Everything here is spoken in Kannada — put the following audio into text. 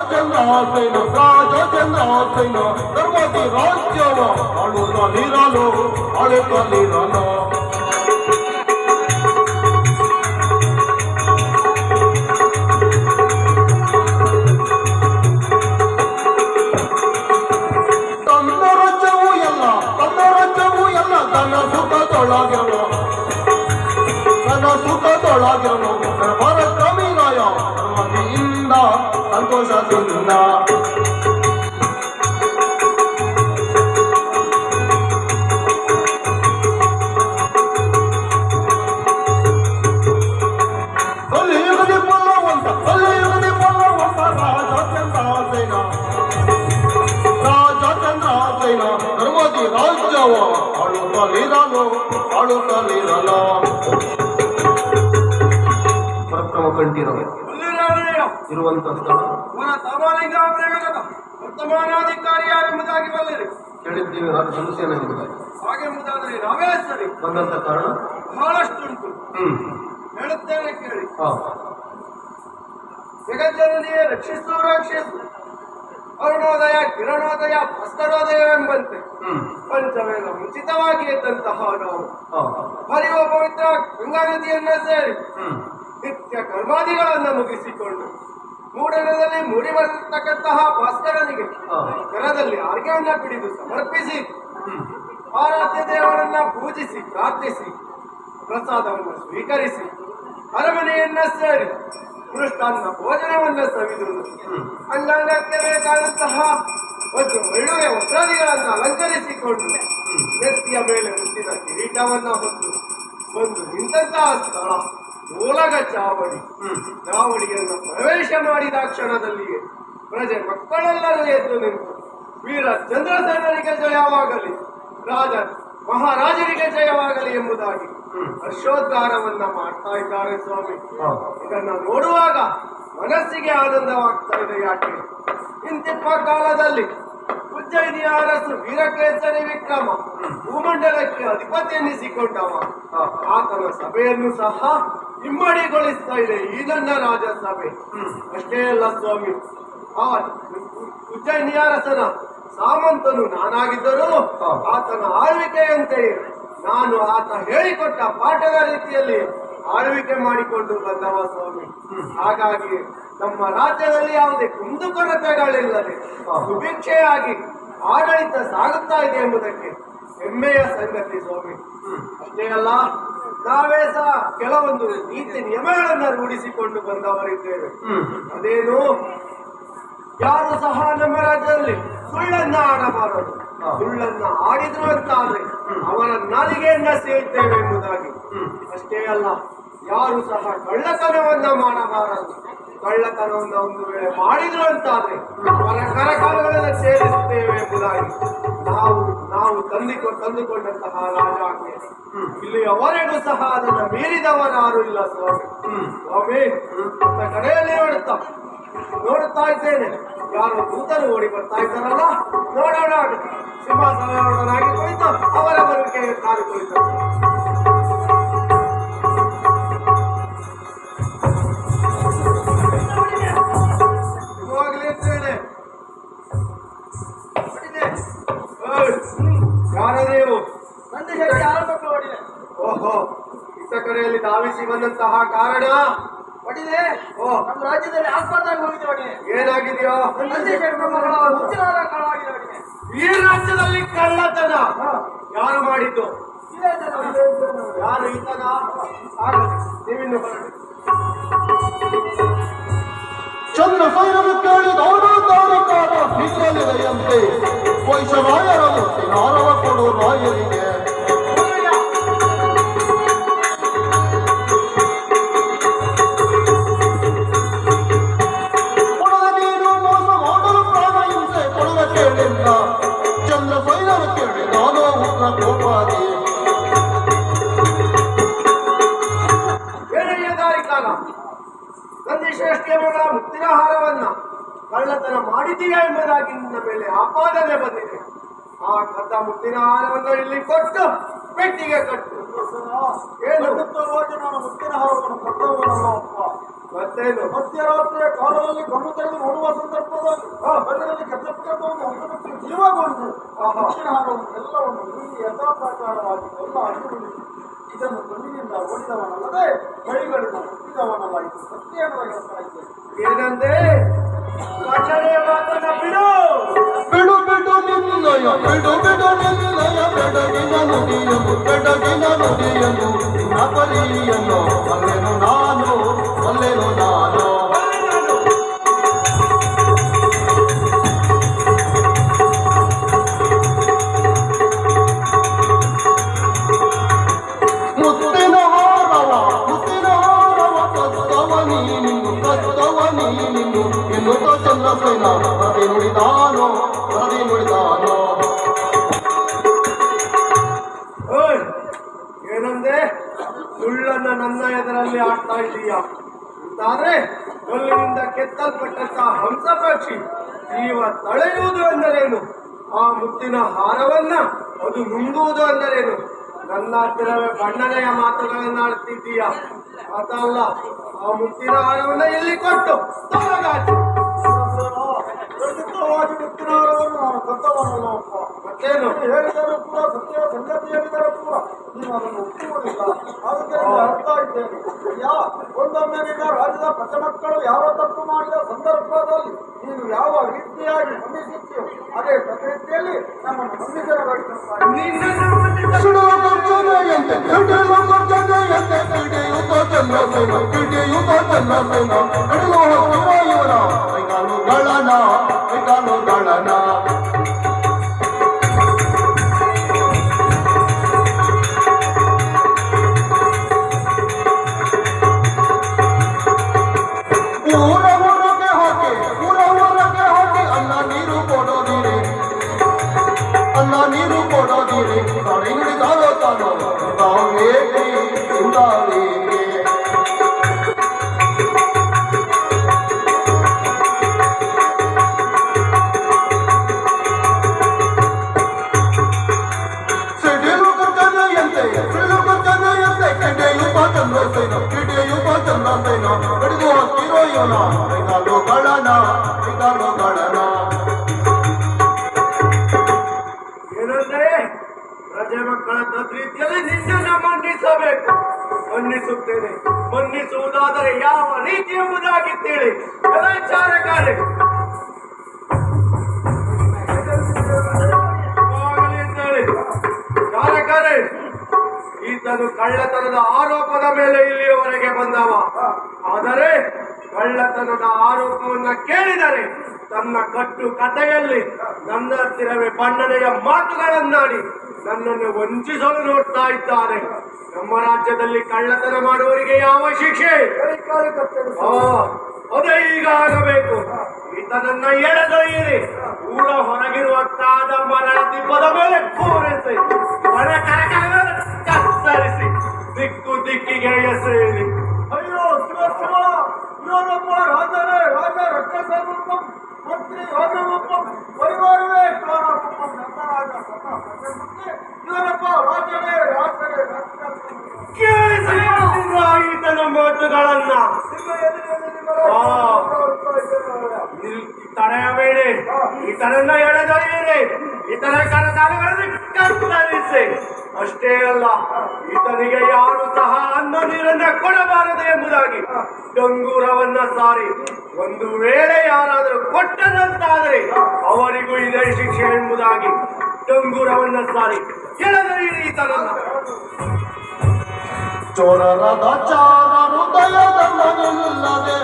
ಚಂದ್ರಾಸೇನ ರಾಜ ಚಂದ್ರಾಸೇನ ಧರ್ಮದಿ ರಾಜ್ಯವ ಆಳುತ್ತಲಿರಲು ಆಳುತ್ತಲಿರಲು ತನ್ನ ರಾಜ್ಯವು ಎಲ್ಲ ತನ್ನ ರಾಜ್ಯವು ಎಲ್ಲ ತನ್ನ ಸುಖದೊಳಗಿರಲು ತನ್ನ ಸುಖದೊಳಗಿರಲು ಆಳುತ್ತಲಿರಲು ಆಳುತ್ತಲಿರಲು ಪರಕ್ರಮ ಕಂಠೀರವ. ಇರುವಂತಹ ಇರುವಂತ ಸ್ಥಳ ವರ್ತಮಾನಾಧಿಕಾರಿಯಾಗಿ ಯಾರೆಂಬುದಾಗಿ ಬಲ್ಲಿರಿ ಕೇಳಿದ್ದೀವಿ ರಾಜ ಹಾಗೆ ಹಾಗೆಂಬುದಾದರೆ ನಾವೇ ಸರಿ ಬಂದಂತ ಕಾರಣ? ಬಹಳಷ್ಟುಂಟು. ಹ್ಮ್. ಹೇಳುತ್ತೇನೆ ಕೇಳಿ. ಜಗಜ್ಜನನಿಯೇ ರಕ್ಷಿಸು ರಕ್ಷಿಸು. ಅರುಣೋದಯ ಕಿರಣೋದಯ ಭಾಸ್ಕರೋದಯವೆಂಬಂತೆ ಹ್ಮ್. ಪಂಚವೇದ ಮುಂಚಿತವಾಗಿ ಎದ್ದಂತಹ ನಾವು. ಹರಿಯುವ ಪವಿತ್ರ ಗಂಗಾ ನದಿಯನ್ನ ಸೇರಿ ನಿತ್ಯ ಕರ್ಮಾದಿಗಳನ್ನು ಮುಗಿಸಿಕೊಂಡು ಮೂಡಣದಲ್ಲಿ ಮೂಡಿ ಬರತಕ್ಕಂತಹ ಭಾಸ್ಕರನಿಗೆ. ಕರದಲ್ಲಿ ಆರ್ಗ್ಯವನ್ನ ಪಿಡಿದು ಸಮರ್ಪಿಸಿ ಆರಾಧ್ಯ ದೇವರನ್ನ ಪೂಜಿಸಿ ಪ್ರಾರ್ಥಿಸಿ ಪ್ರಸಾದವನ್ನು ಸ್ವೀಕರಿಸಿ ಅರಮನೆಯನ್ನ ಸೇರಿ ಮೃಷ್ಟಾನ್ನ ಭೋಜನವನ್ನ ಸವಿದು ಅಂಗಾಂಗಕ್ಕೆ ಬೇಕಾದಂತಹ ಒಂದು ಒಳ್ಳೆಯ ವಸ್ತ್ರಾದಿಗಳನ್ನು ಅಲಂಕರಿಸಿಕೊಂಡು ವ್ಯಕ್ತಿಯ ಮೇಲೆ ಹುಟ್ಟಿದ ಕಿರೀಟವನ್ನ ಹೊತ್ತು ಒಂದು ನಿಂತಹ ಸ್ಥಳ ಮೂಲಗ ಚಾವಡಿ ಚಾವಡಿಯನ್ನು ಪ್ರವೇಶ ಮಾಡಿದ ಕ್ಷಣದಲ್ಲಿಯೇ ಪ್ರಜೆ ಮಕ್ಕಳೆಲ್ಲರೂ ಎದ್ದು ನಿಂತು ವೀರ ಚಂದ್ರಸೇನರಿಗೆ ಜಯವಾಗಲಿ ರಾಜ ಮಹಾರಾಜರಿಗೆ ಜಯವಾಗಲಿ ಎಂಬುದಾಗಿ. ಹರ್ಷೋದ್ಗಾರವನ್ನ ಮಾಡ್ತಾ ಇದ್ದಾರೆ ಸ್ವಾಮಿ. ಇದನ್ನು ಇದನ್ನ ನೋಡುವಾಗ ಮನಸ್ಸಿಗೆ ಆನಂದವಾಗ್ತಾ ಇದೆ ಯಾಕೆ? ಇಂತಿಪ್ಪ ಕಾಲದಲ್ಲಿ ಉಜ್ಜಯಿನಿಯ ಅರಸು ವೀರಕೇಸರಿ ವಿಕ್ರಮ ಭೂಮಂಡಲಕ್ಕೆ ಅಧಿಪತಿ ಎನ್ನಿಸಿಕೊಂಡವ. ಹಾ. ಆತನ ಸಭೆಯನ್ನು ಸಹ ಇಮ್ಮಡಿಗೊಳಿಸ್ತಾ ಇದೆ ಈ ನನ್ನ ರಾಜಸಭೆ. ಅಷ್ಟೇ ಅಲ್ಲ ಸ್ವಾಮಿ ಆ ಉಜ್ಜಯಿನಿ ಅರಸನ ಸಾಮಂತನು ನಾನಾಗಿದ್ದರೂ. ಆತನ ಆಳ್ವಿಕೆಯಂತೆಯೇ ನಾನು ಆತ ಹೇಳಿಕೊಟ್ಟ ಪಾಠದ ರೀತಿಯಲ್ಲಿ ಆಳ್ವಿಕೆ ಮಾಡಿಕೊಂಡು ಬಂದವ ಸ್ವಾಮಿ. ಹಾಗಾಗಿ ನಮ್ಮ ರಾಜ್ಯದಲ್ಲಿ ಯಾವುದೇ ಕುಂದುಕೊರತೆಗಳಿಲ್ಲದೆ. ಸುಭಿಕ್ಷೆಯಾಗಿ ಆಡಳಿತ ಸಾಗುತ್ತಾ ಇದೆ ಎಂಬುದಕ್ಕೆ ಹೆಮ್ಮೆಯ ಸಂಗತಿ ಸ್ವಾಮಿ. ಅಷ್ಟೇ ಅಲ್ಲ ನಾವೇ ಸಹ ಕೆಲವೊಂದು ನೀತಿ ನಿಯಮಗಳನ್ನ ರೂಢಿಸಿಕೊಂಡು ಬಂದವರಿದ್ದೇವೆ. ಅದೇನು? ಯಾರು ಸಹ ನಮ್ಮ ರಾಜ್ಯದಲ್ಲಿ ಸುಳ್ಳನ್ನ ಆಡಬಾರದು. ಸುಳ್ಳನ್ನ ಆಡಿದ್ರು ಅಂತ ಆದ್ರೆ ಅವರ ನಾಲಿಗೆಯನ್ನ ಸೇರುತ್ತೇವೆ ಎಂಬುದಾಗಿ. ಅಷ್ಟೇ ಅಲ್ಲ, ಯಾರು ಸಹ ಕಳ್ಳತನವನ್ನ ಮಾಡಬಾರದು. ಕಳ್ಳತನವನ್ನ ಒಂದು ವೇಳೆ ಮಾಡಿದ್ರು ಅಂತಾದ್ರೆ ಅವರ ಕರಕಾಲಗಳನ್ನು ಸೇರಿಸುತ್ತೇವೆ ಎಂಬುದಾಗಿ ನಾವು ನಾವು ತಂದಿಕೊ, ತಂದುಕೊಂಡಂತಹ ಇಲ್ಲಿ ಅವರೆಗೂ ಸಹ ಅದನ್ನು ಮೀರಿದವರಾರು ಇಲ್ಲ ಸ್ವಾಮಿ. ಸ್ವಾಮಿ, ಅಂತ ಕಡೆಯಲ್ಲಿ ನೋಡುತ್ತಾ ನೋಡುತ್ತಾ ಇದ್ದೇನೆ. ಯಾರು ದೂತರು ಓಡಿ ಬರ್ತಾ ಇದ್ದಾರಲ್ಲ, ನೋಡೋಣ ಸಿಂಹಾಸನವನ್ನಾಗಿ ಕುಳಿತು ಅವರ ಬರುವಿಕೆ ಕಾರು ಕುಳಿತು ಓಹೋ ಇತ್ತ ಕಡೆಯಲ್ಲಿ ಧಾವಿಸಿ ಬಂದಂತಹ ಕಾರಣ? ಹೊಡಿದೆ. ಓ. ನಮ್ಮ ರಾಜ್ಯದಲ್ಲಿ ಆಸ್ಪತ್ರೆಗೆ ಹೋಗಿದೆ ಹೊಡಿದೆ. ಏನಾಗಿದೆಯೋ? ಉಚ್ಚಾರ ಈ ರಾಜ್ಯದಲ್ಲಿ ಕಳ್ಳತನ. ಯಾರು ಮಾಡಿದ್ದು? ಯಾರು ಈತನ ನೀವಿನ್ನು ಹೊರಡಿ ಚಂದ್ರ ಸೈರನು ಕೇಳಿದವನು ದೌಡ ನಿಂತಲಿದೆಯಂತೆ ಹಿಂದಲಿದೆ ಮುತ್ತಿನ ಆರವ ದೇವರ ಮುತ್ತಿನಹಾರವನ್ನ ಕಳ್ಳತನ ಮಾಡಿದೀಯಾ ಎಂಬುದಾಗಿ ನಿನ್ನ ಮೇಲೆ ಆಪಾದನೆ ಬಂದಿದೆ. ಆ ಕಥ ಮುತ್ತಿನಹಾರವನ್ನು ಇಲ್ಲಿ ಕೊಟ್ಟು ಪೆಟ್ಟಿಗೆ ಕಟ್ಟು. ಏನು? ಹೋಗಿ ನಾನು ಮುತ್ತಿನಹಾರವನ್ನು ಕೊಟ್ಟವನಲ್ಲ ಅಪ್ಪ. ಮತ್ತೇನು? ಮಧ್ಯರಾತ್ರಿಯ ಕಾಲದಲ್ಲಿ ಕಣ್ಣು ತೆಗೆದು ನೋಡುವ ಸಂದರ್ಭದಲ್ಲಿ ಆ ಬಣ್ಣದಲ್ಲಿ ಕೆತ್ತವನ್ನು ಹಂತಕ್ಕೆ ಜೀವಗೊಂಡು ಆ ಮುತ್ತಿನಹಾರವನ್ನು ಎಲ್ಲವನ್ನು ಇಲ್ಲಿ ಯಥಾಪ್ರಕಾರವಾಗಿ ಎಲ್ಲ ಅನುಭವಿಸಿ ಇದನ್ನು ಕಣ್ಣಿನಿಂದ ಓಡಿದವನಲ್ಲದೆ ಬಳಿಗಳಿಂದ ಸತ್ಯವನ್ನು ಹೇಳ್ತಾ ಇದ್ದೇನೆ ಏನಂದೆ ಕಚಡೆಯ ಮಾತನ್ನ ಬಿಡು ಬಿಡು ಬಿಡು ನಿನ್ನಯ ಬಿಡು ಬಿಡು ನಿನ್ನಯ ಬೆಡಗಿನ ನುಡಿಯನ್ನು ಬೆಡಗಿನ ನುಡಿಯನ್ನು ನಿನ್ನ ಪರಿಯನ್ನು ಅಲ್ಲೆನು ಪ್ರತಿ ನುಡಿದಾನೋ? ನುಡಿದಾನೋ ಏನಂದೆ? ಸುಳ್ಳನ್ನ ನನ್ನ ಎದುರಲ್ಲಿ ಆಡ್ತಾ ಇದೀಯ ಅಂತಾದ್ರೆ, ಕಲ್ಲಿನಿಂದ ಕೆತ್ತಲ್ಪಟ್ಟಂತ ಹಂಸ ಪಕ್ಷಿ ಜೀವ ತಳೆಯುವುದು ಎಂದರೇನು? ಆ ಮುತ್ತಿನ ಹಾರವನ್ನ ಅದು ನುಂಗುವುದು ಎಂದರೇನು? ನನ್ನ ಹತ್ತಿರವೇ ಬಣ್ಣನೆಯ ಮಾತುಗಳನ್ನ ಆಡ್ತಿದ್ದೀಯ? ಅದಲ್ಲ, ಆ ಮುತ್ತಿನ ಹಾರವನ್ನ ಇಲ್ಲಿ ಕೊಟ್ಟು? ತೊಲಗಾಚು ಮುತ್ತಿನ ಹಾರವನ್ನು ನಾನು ಮತ್ತೇನು? ಹೇಳಿದರೂ ಕೂಡ ಸತ್ಯ ಸಂಗತಿ ಹೇಳಿದರೂ ಕೂಡ ನೀನು ಅದನ್ನು ಒಪ್ಪುವುದಿಲ್ಲ. ಅದಕ್ಕೆ ಅರ್ಥ ಇದ್ದೇನೆ ಅಯ್ಯ ಒಂದೊಮ್ಮೆ ನಿನ್ನ ರಾಜ್ಯದ ಪ್ರಜಮಕ್ಕಳು ಯಾವ ತಪ್ಪು ಮಾಡಿದ ಸಂದರ್ಭದಲ್ಲಿ ನೀನು ಯಾವ ರೀತಿಯಾಗಿ ನಂಬಿಸುತ್ತೀಯೋ ಅದೇ ಪ್ರಕೃತಿಯಲ್ಲಿ ನಮ್ಮನ್ನು ನಂಬಿಸಬೇಕು ಮಕ್ಕಳ ನಿನ್ನನ್ನು ಮನ್ನಿಸಬೇಕು. ಮನ್ನಿಸುತ್ತೇನೆ. ಮನ್ನಿಸುವುದಾದರೆ ಯಾವ ರೀತಿ ಎಂಬುದಾಗಿ ತಿಳಿ ವಿಚಾರಕಾರಿ ಚಾರಕಾರೆ. ಈತನು ಕಳ್ಳತನದ ಆರೋಪದ ಮೇಲೆ ಇಲ್ಲಿಯವರೆಗೆ ಬಂದವ. ಆದರೆ ಕಳ್ಳತನದ ಆರೋಪವನ್ನ ಕೇಳಿದರೆ ತನ್ನ ಕಟ್ಟು ಕಥೆಯಲ್ಲಿ ನನ್ನ ಹತ್ತಿರವೇ ಬಣ್ಣನೆಯ ಮಾತುಗಳನ್ನಾಡಿ ನನ್ನನ್ನು ವಂಚಿಸಲು ನೋಡ್ತಾ ಇದ್ದಾರೆ. ನಮ್ಮ ರಾಜ್ಯದಲ್ಲಿ ಕಳ್ಳತನ ಮಾಡುವವರಿಗೆ ಯಾವ ಶಿಕ್ಷೆ? ಅದೇ ಈಗ ಆಗಬೇಕು. ಈತನನ್ನ ಎಳೆದೊಯ್ಯಿರಿ. ಊರ ಹೊರಗಿರುವ ಕಾದ ಮರಳ ದಿಬ್ಬದ ಮೇಲೆ ಕೂರಿಸಿ. ಪರಿವಾರವೇ ಸದಾ ಪ್ರಜೆ ಮುಂದೆ ಇವನೊಬ್ಬ ರಾಜರೇ ರಾಜರೇ ಈತನ ಮಾತುಗಳನ್ನ. ಎದುರಲ್ಲಿ ನಿಮ್ಮ ಆ. ರಾಜ್ಯ ಈತನ ಕರಕಾಲಗಳಲ್ಲಿ ಕತ್ತರಿಸಿ ಅಷ್ಟೇ ಅಲ್ಲ ಈತನಿಗೆ ಯಾರು ಸಹ ಅನ್ನ ನೀರನ್ನ ಕೊಡಬಾರದು ಎಂಬುದಾಗಿ ಡಂಗೂರವನ್ನ ಸಾರಿ ಒಂದು ವೇಳೆ ಯಾರಾದರೂ ಕೊಟ್ಟದಂತಾದರೆ ಅವರಿಗೂ ಇದೇ ಶಿಕ್ಷೆ ಎಂಬುದಾಗಿ ಡಂಗೂರವನ್ನ ಸಾರಿ ಎಳೆದೊಯ್ಯಿರಿ ಈತನನ್ನ ಚೋರರದ ಚಾರ ಹೃದಯದ ಮನಿಲ್ಲದೆ